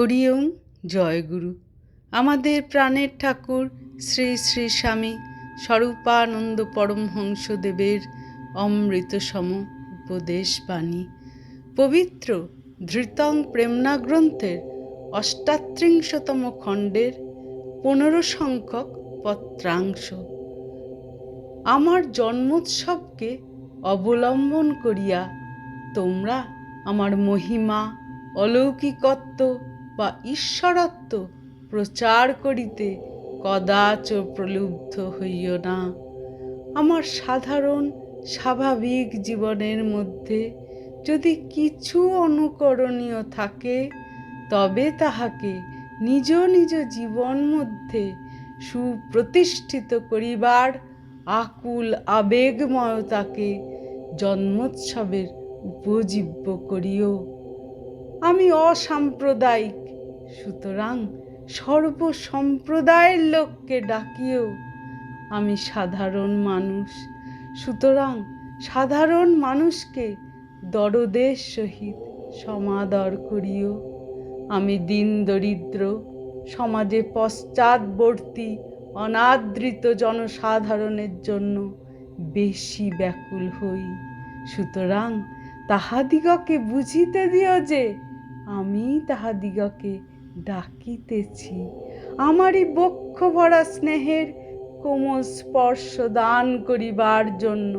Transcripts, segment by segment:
হরি ওম জয় গুরু। আমাদের প্রাণের ঠাকুর শ্রী শ্রী স্বামী স্বরূপানন্দ পরমহংসদেবের অমৃতসম উপদেশ বাণী পবিত্র ধৃতং প্রেমনা গ্রন্থের অষ্টাত্রিংশতম খণ্ডের পনেরো সংখ্যক পত্রাংশ। আমার জন্মোৎসবকে অবলম্বন করিয়া তোমরা আমার মহিমা, অলৌকিকত্ব বা ঈশ্বরত্ব প্রচার করিতে কদাচ প্রলুব্ধ হইও না। আমার সাধারণ, স্বাভাবিক জীবনের মধ্যে যদি কিছু অনুকরণীয় থাকে, তবে তাহাকে নিজ নিজ জীবন মধ্যে সুপ্রতিষ্ঠিত করিবার আকুল আবেগময়তাকে জন্মোৎসবের উপজীব্য করিও। আমি অসাম্প্রদায়িক সুতরাং সর্বসম্প্রদায়ের লোককে ডাকিও। আমি সাধারণ মানুষ, সুতরাং সাধারণ মানুষকে দরদের সহিত সমাদর করিও। আমি দিন দরিদ্র, সমাজে পশ্চাৎবর্তী, অনাদৃত জনসাধারণের জন্য বেশি ব্যাকুল হই। সুতরাং তাহাদিগকে বুঝিতে দিও যে, আমি তাহাদিগকে ডাকিতেছি। আমারই বক্ষ ভরা স্নেহের কোমল স্পর্শ দান করিবার জন্য।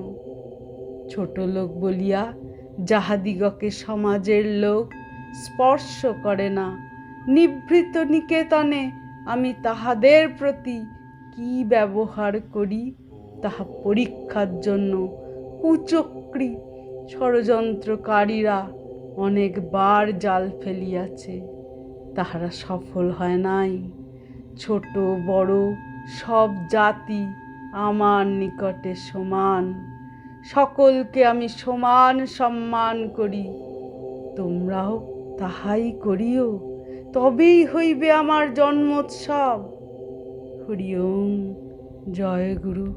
ছোট লোক বলিয়া, যাহাদিগকে সমাজের লোক স্পর্শ করে না, নিভৃত নিকেতনে আমি তাহাদের প্রতি কি ব্যবহার করি, তাহা পরীক্ষার জন্য কুচক্রী ষড়যন্ত্রকারীরা অনেকবার জাল ফেলিয়াছে। তাহারা সফল হয় নাই। ছোট, বড়, সব জাতি আমার নিকটে সমান। সকলকে আমি সমান সম্মান করি। তোমরাও তাহাই করিও, তবেই হইবে আমার জন্মোৎসব। হরি ওম। জয় গুরু।